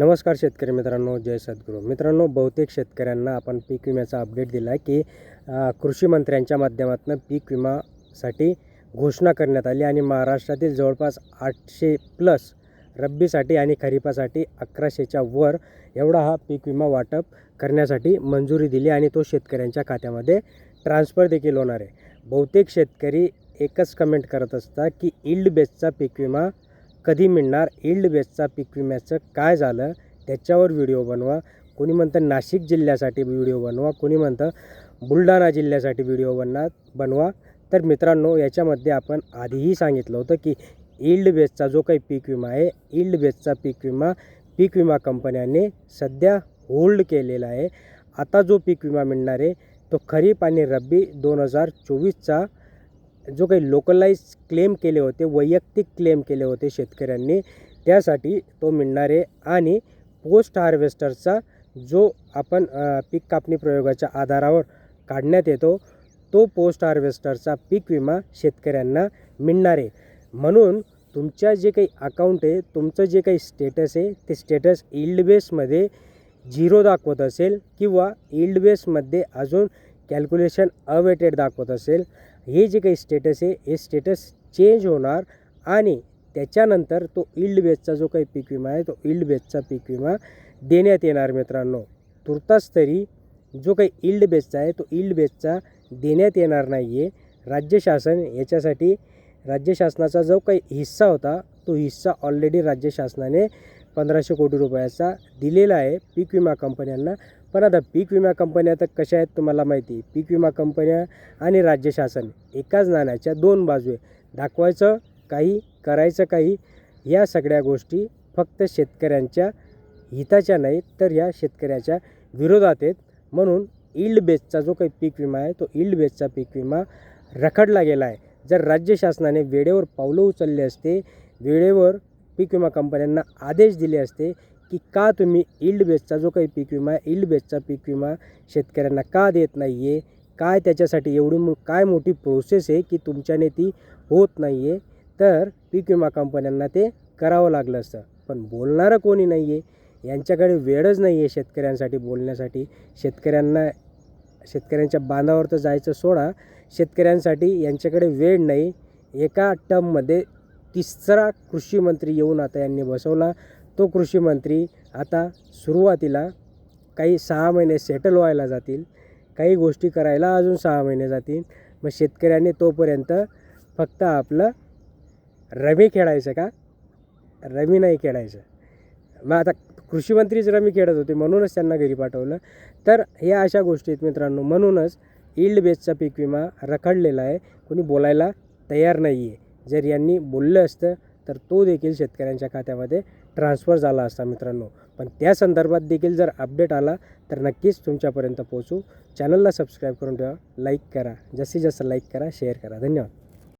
नमस्कार शेतकरी मित्रांनो जय सद्गुरू. मित्रांनो बहुतेक शेतकऱ्यांना आपण पीक विम्याचा अपडेट दिला आहे की कृषी मंत्र्यांच्या माध्यमातून पीक विमासाठी घोषणा करण्यात आली आणि महाराष्ट्रातील जवळपास आठशे प्लस रब्बीसाठी आणि खरीपासाठी अकराशेच्या वर एवढा हा पीक विमा वाटप करण्यासाठी मंजुरी दिली आणि तो शेतकऱ्यांच्या खात्यामध्ये ट्रान्स्फर देखील होणार आहे. बहुतेक शेतकरी एकच कमेंट करत असतात की इल्ड बेसचा पीक विमा कधी मिळणार इल्ड बेसचा पीक विम्याचं काय झालं त्याच्यावर व्हिडिओ बनवा. कोणी म्हणतं नाशिक जिल्ह्यासाठी व्हिडिओ बनवा कोणी म्हणतं बुलढाणा जिल्ह्यासाठी व्हिडिओ बनणार बनवा. तर मित्रांनो याच्यामध्ये आपण आधीही सांगितलं होतं की इल्ड बेसचा जो काही पीक विमा आहे इल्ड बेसचा पीक विमा पीक विमा कंपन्यांनी सध्या होल्ड केलेला आहे. आता जो पीक विमा मिळणार आहे तो खरीप आणि रब्बी दोन हजार चोवीसचा जो काही लोकलाईज क्लेम केले होते वैयक्तिक क्लेम केले होते शेतकऱ्यांनी त्यासाठी तो मिळणार आहे आणि पोस्ट हार्वेस्टरचा जो आपण पीक कापणी प्रयोगाच्या आधारावर काढण्यात येतो तो पोस्ट हार्वेस्टरचा पीक विमा शेतकऱ्यांना मिळणार. आहे म्हणून तुमच्या जे काही अकाउंट आहे तुमचं जे काही स्टेटस आहे ते स्टेटस इल्ड बेसमध्ये झिरो दाखवत असेल किंवा इल्ड बेसमध्ये अजून कॅल्क्युलेशन अवेटेड दाखवत असेल. हे जे काही स्टेटस आहे हे स्टेटस चेंज होणार आणि त्याच्यानंतर तो इल्ड बेसचा जो काही पीक विमा आहे तो इल्ड बेसचा पीक विमा देण्यात येणार मित्रांनो. तुर्तास तरी जो काही इल्ड बेसचा आहे तो इल्ड बेसचा देण्यात येणार नाही आहे राज्य शासन याच्यासाठी राज्य शासनाचा जो काही हिस्सा होता तो हिस्सा ऑलरेडी राज्य शासनाने पंधराशे कोटी रुपयाचा दिलेला आहे. पीक विमा कंपन्यांना पण आता पीक विमा कंपन्या तर कशा आहेत तुम्हाला माहिती? पीक विमा कंपन्या आणि राज्य शासन एकाच नाण्याच्या दोन बाजू आहे दाखवायचं काही करायचं काही या सगळ्या गोष्टी फक्त शेतकऱ्यांच्या हिताच्या नाहीत तर या शेतकऱ्याच्या विरोधात आहेत. म्हणून इल्ड बेसचा जो काही पीक विमा आहे तो इल्ड बेसचा पीक विमा रखडला गेला आहे. जर राज्य शासनाने वेळेवर पावलं उचलले असते वेळेवर पीक विमा कंपन्यांना आदेश दिले असते की का तुम्ही इल्ड बेसचा जो काही पीक विमा आहे इल्ड बेसचा पीक विमा शेतकऱ्यांना का देत नाही आहे काय त्याच्यासाठी एवढी मो काय मोठी प्रोसेस आहे की तुमच्याने ती होत नाही आहे तर पीक विमा कंपन्यांना ते करावं लागलं असतं. पण बोलणारं कोणी नाही आहे यांच्याकडे वेळच नाही आहे शेतकऱ्यांसाठी बोलण्यासाठी. शेतकऱ्यांना शेतकऱ्यांच्या बांधावर तर जायचं सोडा. शेतकऱ्यांसाठी यांच्याकडे वेळ नाही. एका टर्ममध्ये तिसरा कृषी मंत्री येऊन आता यांनी बसवला. तो कृषी मंत्री आता सुरुवातीला काही सहा महिने सेटल व्हायला जातील. काही गोष्टी करायला अजून सहा महिने जातील. मग शेतकऱ्यांनी तोपर्यंत फक्त आपलं रमी खेळायचं का? रमी नाही खेळायचं. मग आता कृषी मंत्रीच रमी खेळत होते म्हणूनच त्यांना घरी पाठवलं. तर ह्या अशा गोष्टी आहेत मित्रांनो. म्हणूनच इल्ड बेसचा पीक विमा रखडलेला आहे. कोणी बोलायला तयार नाही आहे जर यांनी बोललं असतं तर तो देखील शेतकऱ्यांच्या खात्यामध्ये ट्रान्स्फर झाला असता मित्रांनो. पण त्या संदर्भात देखील जर अपडेट आला तर नक्कीच तुमच्यापर्यंत पोहोचू. चॅनलला सबस्क्राईब करून ठेवा लाईक करा. जास्तीत जास्त लाईक करा शेअर करा. धन्यवाद.